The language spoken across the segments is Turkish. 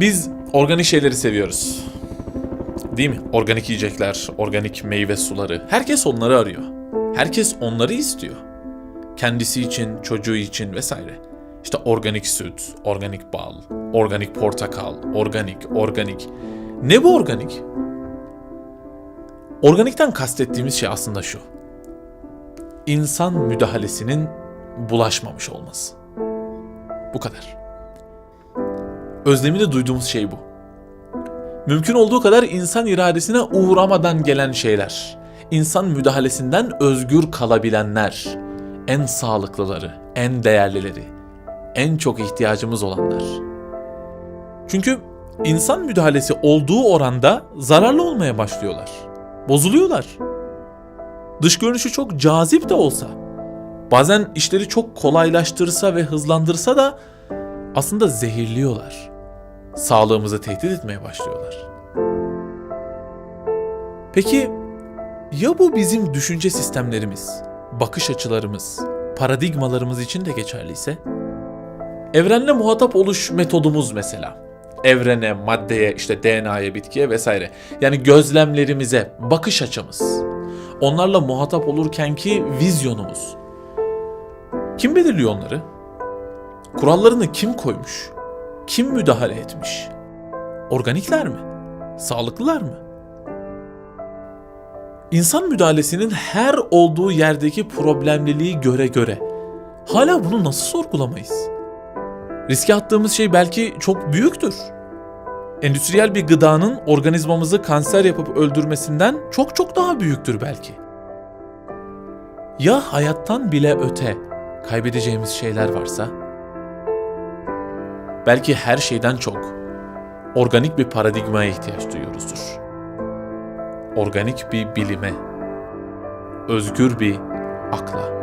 Biz organik şeyleri seviyoruz. Değil mi? Organik yiyecekler, organik meyve suları. Herkes onları arıyor. Herkes onları istiyor. Kendisi için, çocuğu için vesaire. İşte organik süt, organik bal, organik portakal, organik, organik. Ne bu organik? Organikten kastettiğimiz şey aslında şu. İnsan müdahalesinin bulaşmamış olması. Bu kadar. Özlemini duyduğumuz şey bu. Mümkün olduğu kadar insan iradesine uğramadan gelen şeyler. İnsan müdahalesinden özgür kalabilenler. En sağlıklıları, en değerlileri, en çok ihtiyacımız olanlar. Çünkü insan müdahalesi olduğu oranda zararlı olmaya başlıyorlar. Bozuluyorlar. Dış görünüşü çok cazip de olsa, bazen işleri çok kolaylaştırsa ve hızlandırsa da aslında zehirliyorlar. Sağlığımızı tehdit etmeye başlıyorlar. Peki ya bu bizim düşünce sistemlerimiz, bakış açılarımız, paradigmalarımız için de geçerliyse? Evrenle muhatap oluş metodumuz mesela. Evrene, maddeye, işte DNA'ya, bitkiye vesaire. Yani gözlemlerimize, bakış açımız. Onlarla muhatap olurkenki vizyonumuz. Kim belirliyor onları? Kurallarını kim koymuş? Kim müdahale etmiş? Organikler mi? Sağlıklılar mı? İnsan müdahalesinin her olduğu yerdeki problemliliği göre göre hala bunu nasıl sorgulamayız? Riske attığımız şey belki çok büyüktür. Endüstriyel bir gıdanın organizmamızı kanser yapıp öldürmesinden çok çok daha büyüktür belki. Ya hayattan bile öte kaybedeceğimiz şeyler varsa? Belki her şeyden çok organik bir paradigmaya ihtiyaç duyuyoruzdur. Organik bir bilime, özgür bir akla.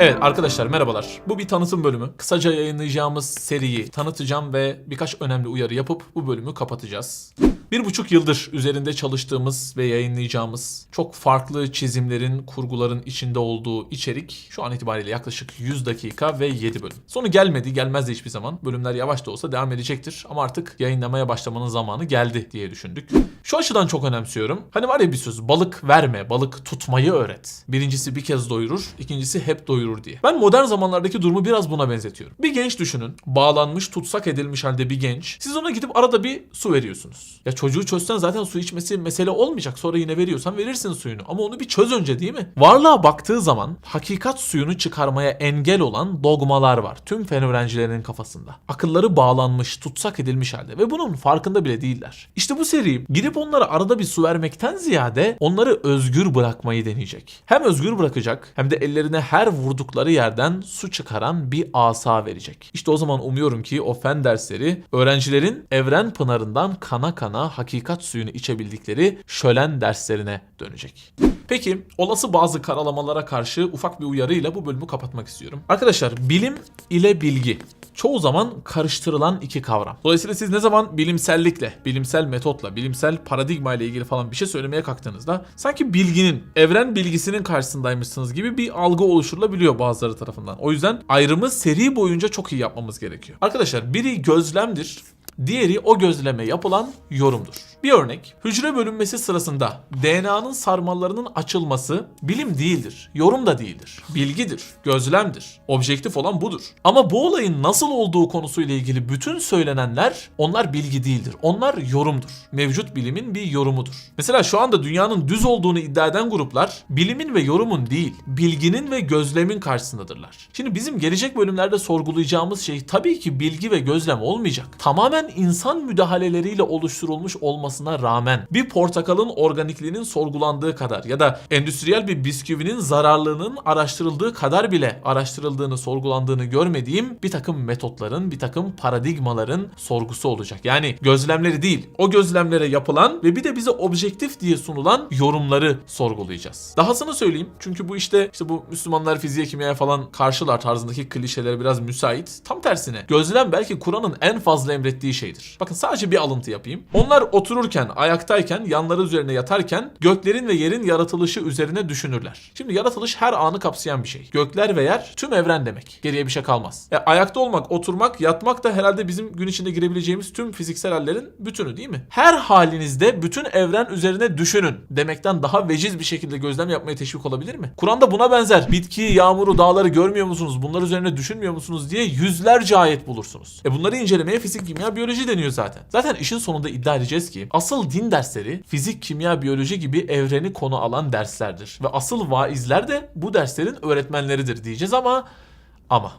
Evet arkadaşlar merhabalar. Bu bir tanıtım bölümü. Kısaca yayınlayacağımız seriyi tanıtacağım ve birkaç önemli uyarı yapıp bu bölümü kapatacağız. Bir buçuk yıldır üzerinde çalıştığımız ve yayınlayacağımız çok farklı çizimlerin, kurguların içinde olduğu içerik şu an itibariyle yaklaşık 100 dakika ve 7 bölüm. Sonu gelmedi, gelmez de hiçbir zaman. Bölümler yavaş da olsa devam edecektir ama artık yayınlamaya başlamanın zamanı geldi diye düşündük. Şu açıdan çok önemsiyorum. Hani var ya bir söz, balık verme, balık tutmayı öğret. Birincisi bir kez doyurur, ikincisi hep doyurur diye. Ben modern zamanlardaki durumu biraz buna benzetiyorum. Bir genç düşünün, bağlanmış, tutsak edilmiş halde bir genç. Siz ona gidip arada bir su veriyorsunuz. Ya çocuğu çözsen zaten su içmesi mesele olmayacak. Sonra yine veriyorsan verirsin suyunu. Ama onu bir çöz önce değil mi? Varlığa baktığı zaman hakikat suyunu çıkarmaya engel olan dogmalar var. Tüm fen öğrencilerinin kafasında. Akılları bağlanmış, tutsak edilmiş halde ve bunun farkında bile değiller. İşte bu seri gidip onlara arada bir su vermekten ziyade onları özgür bırakmayı deneyecek. Hem özgür bırakacak hem de ellerine her vurdukları yerden su çıkaran bir asa verecek. İşte o zaman umuyorum ki o fen dersleri öğrencilerin evren pınarından kana kana hakikat suyunu içebildikleri şölen derslerine dönecek. Peki olası bazı karalamalara karşı ufak bir uyarıyla bu bölümü kapatmak istiyorum. Arkadaşlar bilim ile bilgi çoğu zaman karıştırılan iki kavram. Dolayısıyla siz ne zaman bilimsellikle, bilimsel metotla, bilimsel paradigma ile ilgili falan bir şey söylemeye kalktığınızda sanki bilginin, evren bilgisinin karşısındaymışsınız gibi bir algı oluşturulabiliyor bazıları tarafından. O yüzden ayrımı seri boyunca çok iyi yapmamız gerekiyor. Arkadaşlar biri gözlemdir, Diğeri o gözleme yapılan yorumdur. Bir örnek, hücre bölünmesi sırasında DNA'nın sarmallarının açılması bilim değildir, yorum da değildir. Bilgidir, gözlemdir. Objektif olan budur. Ama bu olayın nasıl olduğu konusuyla ilgili bütün söylenenler onlar bilgi değildir. Onlar yorumdur. Mevcut bilimin bir yorumudur. Mesela şu anda dünyanın düz olduğunu iddia eden gruplar bilimin ve yorumun değil, bilginin ve gözlemin karşısındadırlar. Şimdi bizim gelecek bölümlerde sorgulayacağımız şey tabii ki bilgi ve gözlem olmayacak. Tamamen insan müdahaleleriyle oluşturulmuş olmasına rağmen bir portakalın organikliğinin sorgulandığı kadar ya da endüstriyel bir bisküvinin zararlılığının araştırıldığı kadar bile araştırıldığını, sorgulandığını görmediğim bir takım metotların, bir takım paradigmaların sorgusu olacak. Yani gözlemleri değil, o gözlemlere yapılan ve bir de bize objektif diye sunulan yorumları sorgulayacağız. Dahasını söyleyeyim çünkü bu işte işte bu Müslümanlar fiziğe kimyaya falan karşılar tarzındaki klişelere biraz müsait. Tam tersine gözlem belki Kur'an'ın en fazla emrettiği şeydir. Bakın sadece bir alıntı yapayım. Onlar oturur otururken, ayaktayken, yanları üzerine yatarken göklerin ve yerin yaratılışı üzerine düşünürler. Şimdi yaratılış her anı kapsayan bir şey. Gökler ve yer tüm evren demek. Geriye bir şey kalmaz. E, ayakta olmak, oturmak, yatmak da herhalde bizim gün içinde girebileceğimiz tüm fiziksel hallerin bütünü değil mi? Her halinizde bütün evren üzerine düşünün demekten daha veciz bir şekilde gözlem yapmaya teşvik olabilir mi? Kur'an'da buna benzer bitkiyi, yağmuru, dağları görmüyor musunuz? Bunlar üzerine düşünmüyor musunuz diye yüzlerce ayet bulursunuz. E bunları incelemeye fizik, kimya, biyoloji deniyor zaten. Zaten işin sonunda iddia edeceğiz ki asıl din dersleri fizik, kimya, biyoloji gibi evreni konu alan derslerdir. Ve asıl vaizler de bu derslerin öğretmenleridir diyeceğiz ama ama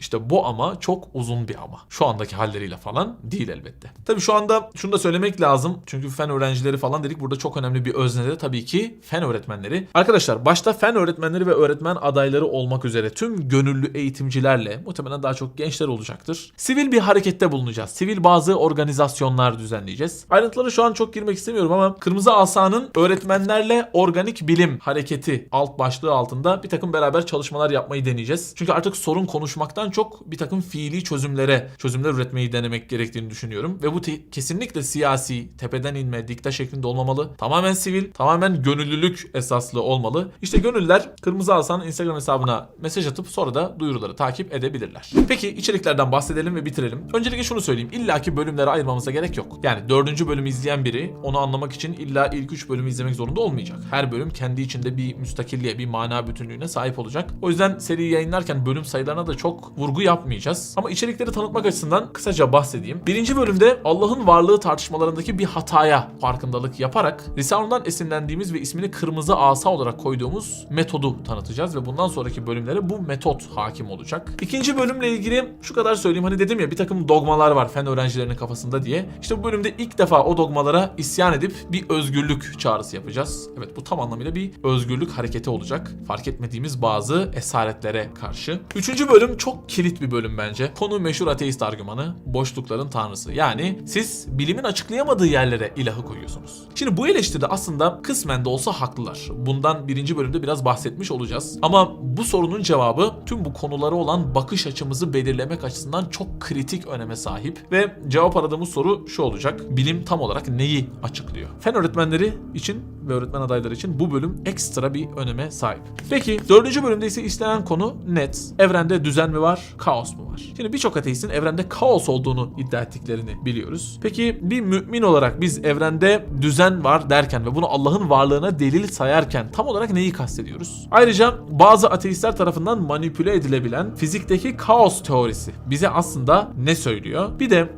işte bu ama çok uzun bir ama. Şu andaki halleriyle falan değil elbette. Tabii şu anda şunu da söylemek lazım. Çünkü fen öğrencileri falan dedik. Burada çok önemli bir özne de tabii ki fen öğretmenleri. Arkadaşlar başta fen öğretmenleri ve öğretmen adayları olmak üzere tüm gönüllü eğitimcilerle muhtemelen daha çok gençler olacaktır. Sivil bir harekette bulunacağız. Sivil bazı organizasyonlar düzenleyeceğiz. Ayrıntılara şu an çok girmek istemiyorum ama Kırmızı Asa'nın öğretmenlerle organik bilim hareketi alt başlığı altında bir takım beraber çalışmalar yapmayı deneyeceğiz. Çünkü artık sorun konuşmaktan çok bir takım fiili çözümlere, çözümler üretmeyi denemek gerektiğini düşünüyorum. Ve bu kesinlikle siyasi, tepeden inme, dikta şeklinde olmamalı. Tamamen sivil, tamamen gönüllülük esaslı olmalı. İşte gönüllüler Kırmızı Asa'nın Instagram hesabına mesaj atıp sonra da duyuruları takip edebilirler. Peki içeriklerden bahsedelim ve bitirelim. Öncelikle şunu söyleyeyim. İlla ki bölümlere ayırmamıza gerek yok. Yani dördüncü bölümü izleyen biri onu anlamak için illa ilk üç bölümü izlemek zorunda olmayacak. Her bölüm kendi içinde bir müstakilliğe, bir mana bütünlüğüne sahip olacak. O yüzden seriyi yayınlarken bölüm sayılarına da çok vurgu yapmayacağız. Ama içerikleri tanıtmak açısından kısaca bahsedeyim. Birinci bölümde Allah'ın varlığı tartışmalarındaki bir hataya farkındalık yaparak Risale'den esinlendiğimiz ve ismini kırmızı asa olarak koyduğumuz metodu tanıtacağız ve bundan sonraki bölümlere bu metot hakim olacak. İkinci bölümle ilgili şu kadar söyleyeyim hani dedim ya bir takım dogmalar var fen öğrencilerinin kafasında diye. İşte bu bölümde ilk defa o dogmalara isyan edip bir özgürlük çağrısı yapacağız. Evet bu tam anlamıyla bir özgürlük hareketi olacak. Fark etmediğimiz bazı esaretlere karşı. Üçüncü bölüm çok kilit bir bölüm bence. Konu meşhur ateist argümanı. Boşlukların tanrısı. Yani siz bilimin açıklayamadığı yerlere ilahı koyuyorsunuz. Şimdi bu eleştiride aslında kısmen de olsa haklılar. Bundan birinci bölümde biraz bahsetmiş olacağız. Ama bu sorunun cevabı tüm bu konulara olan bakış açımızı belirlemek açısından çok kritik öneme sahip. Ve cevap aradığımız soru şu olacak. Bilim tam olarak neyi açıklıyor? Fen öğretmenleri için ve öğretmen adayları için bu bölüm ekstra bir öneme sahip. Peki dördüncü bölümde ise işlenen konu net. Evrende düzen mi var, kaos mu var? Şimdi birçok ateistin evrende kaos olduğunu iddia ettiklerini biliyoruz. Peki bir mümin olarak biz evrende düzen var derken ve bunu Allah'ın varlığına delil sayarken tam olarak neyi kastediyoruz? Ayrıca bazı ateistler tarafından manipüle edilebilen fizikteki kaos teorisi bize aslında ne söylüyor? Bir de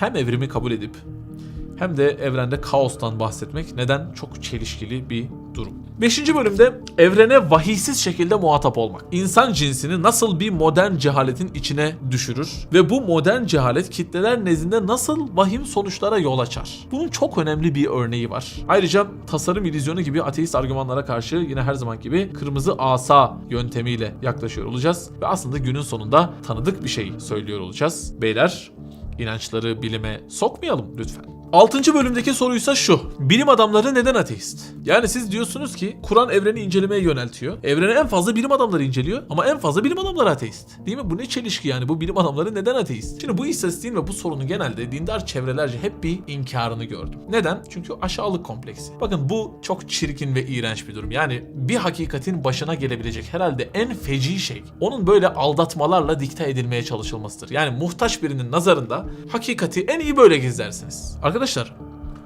hem evrimi kabul edip hem de evrende kaostan bahsetmek neden çok çelişkili bir durum. 5. bölümde evrene vahiysiz şekilde muhatap olmak. İnsan cinsini nasıl bir modern cehaletin içine düşürür ve bu modern cehalet kitleler nezdinde nasıl vahim sonuçlara yol açar. Bunun çok önemli bir örneği var. Ayrıca tasarım illüzyonu gibi ateist argümanlara karşı yine her zaman gibi kırmızı asa yöntemiyle yaklaşıyor olacağız ve aslında günün sonunda tanıdık bir şey söylüyor olacağız. Beyler İnançları bilime sokmayalım lütfen. 6. bölümdeki soruysa şu. Bilim adamları neden ateist? Yani siz diyorsunuz ki Kur'an evreni incelemeye yöneltiyor. Evreni en fazla bilim adamları inceliyor ama en fazla bilim adamları ateist. Değil mi? Bu ne çelişki yani? Bu bilim adamları neden ateist? Şimdi bu istatistiğin ve bu sorunun genelde dindar çevrelerce hep bir inkarını gördüm. Neden? Çünkü aşağılık kompleksi. Bakın bu çok çirkin ve iğrenç bir durum. Yani bir hakikatin başına gelebilecek herhalde en feci şey onun böyle aldatmalarla dikte edilmeye çalışılmasıdır. Yani muhtaç birinin nazarında hakikati en iyi böyle gizlersiniz. Arkadaşlar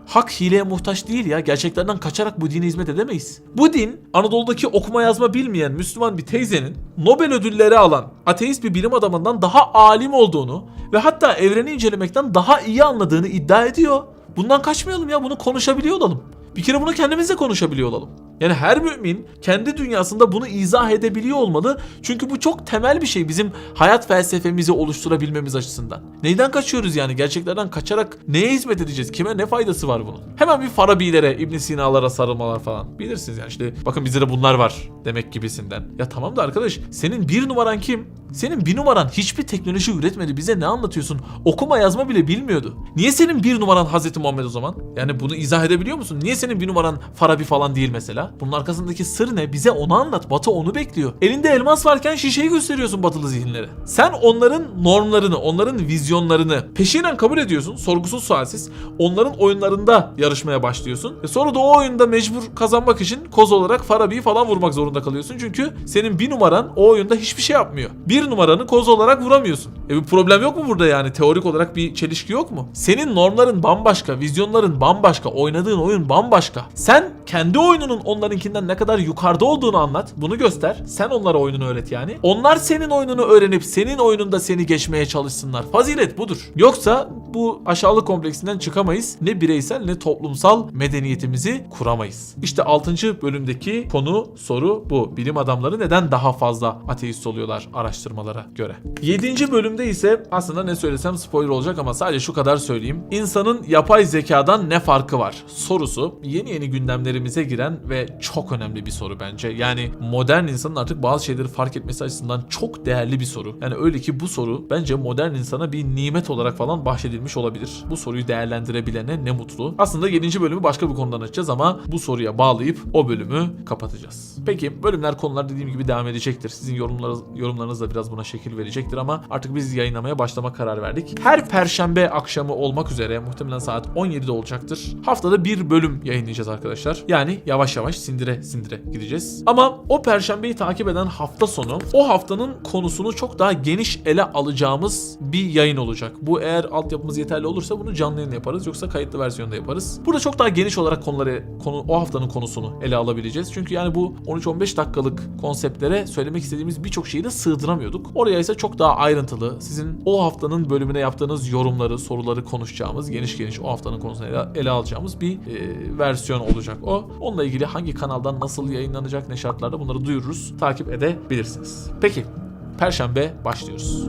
Hak hileye muhtaç değil ya. Gerçeklerden kaçarak bu dine hizmet edemeyiz. Bu din Anadolu'daki okuma yazma bilmeyen Müslüman bir teyzenin Nobel ödülleri alan ateist bir bilim adamından daha alim olduğunu ve hatta evreni incelemekten daha iyi anladığını iddia ediyor. Bundan kaçmayalım ya. Bunu konuşabiliyor olalım. Bir kere bunu kendimizle konuşabiliyor olalım. Yani her mümin kendi dünyasında bunu izah edebiliyor olmalı. Çünkü bu çok temel bir şey bizim hayat felsefemizi oluşturabilmemiz açısından. Neyden kaçıyoruz yani? Gerçeklerden kaçarak neye hizmet edeceğiz? Kime ne faydası var bunun? Hemen bir Farabilere, İbn Sina'lara sarılmalar falan. Bilirsiniz yani işte bakın bizde de bunlar var demek gibisinden. Ya tamam da arkadaş senin bir numaran kim? Senin bir numaran hiçbir teknoloji üretmedi. Bize ne anlatıyorsun? Okuma yazma bile bilmiyordu. Niye senin bir numaran Hazreti Muhammed o zaman? Yani bunu izah edebiliyor musun? Niye senin bir numaran Farabi falan değil mesela? Bunun arkasındaki sır ne? Bize onu anlat. Batı onu bekliyor. Elinde elmas varken şişeyi gösteriyorsun batılı zihinlere. Sen onların normlarını, onların vizyonlarını peşinen kabul ediyorsun. Sorgusuz sualsiz. Onların oyunlarında yarışmaya başlıyorsun. Ve sonra da o oyunda mecbur kazanmak için koz olarak Farabi'yi falan vurmak zorunda kalıyorsun. Çünkü senin bir numaran o oyunda hiçbir şey yapmıyor. Bir numaranı koz olarak vuramıyorsun. E bir problem yok mu burada yani? Teorik olarak bir çelişki yok mu? Senin normların bambaşka, vizyonların bambaşka, oynadığın oyun bambaşka. Sen kendi oyununun onlarınkinden ne kadar yukarıda olduğunu anlat. Bunu göster. Sen onlara oyununu öğret yani. Onlar senin oyununu öğrenip senin oyununda seni geçmeye çalışsınlar. Fazilet budur. Yoksa bu aşağılık kompleksinden çıkamayız. Ne bireysel ne toplumsal medeniyetimizi kuramayız. İşte 6. bölümdeki konu soru bu. Bilim adamları neden daha fazla ateist oluyorlar araştırmalara göre. 7. bölümde ise aslında ne söylesem spoiler olacak ama sadece şu kadar söyleyeyim. İnsanın yapay zekadan ne farkı var? Sorusu yeni yeni gündemlerimize giren ve çok önemli bir soru bence. Yani modern insanın artık bazı şeyleri fark etmesi açısından çok değerli bir soru. Yani öyle ki bu soru bence modern insana bir nimet olarak falan bahşedilmiş olabilir. Bu soruyu değerlendirebilene ne mutlu. Aslında 7. bölümü başka bir konudan açacağız ama bu soruya bağlayıp o bölümü kapatacağız. Peki bölümler konular dediğim gibi devam edecektir. Sizin yorumlarınız, yorumlarınız da biraz buna şekil verecektir ama artık biz yayınlamaya başlama karar verdik. Her perşembe akşamı olmak üzere muhtemelen saat 17'de olacaktır. Haftada bir bölüm yayınlayacağız arkadaşlar. Yani yavaş yavaş sindire sindire gideceğiz. Ama o perşembeyi takip eden hafta sonu o haftanın konusunu çok daha geniş ele alacağımız bir yayın olacak. Bu eğer altyapımız yeterli olursa bunu canlı yayın yaparız yoksa kayıtlı versiyonda yaparız. Burada çok daha geniş olarak konuları konu o haftanın konusunu ele alabileceğiz. Çünkü yani bu 13-15 dakikalık konseptlere söylemek istediğimiz birçok şeyi de sığdıramıyorduk. Oraya ise çok daha ayrıntılı sizin o haftanın bölümüne yaptığınız yorumları, soruları konuşacağımız, geniş geniş o haftanın konusunu ele, ele alacağımız bir e, versiyon olacak o. Onunla ilgili hangi kanaldan nasıl yayınlanacak, ne şartlarda bunları duyururuz. Takip edebilirsiniz. Peki, Perşembe başlıyoruz.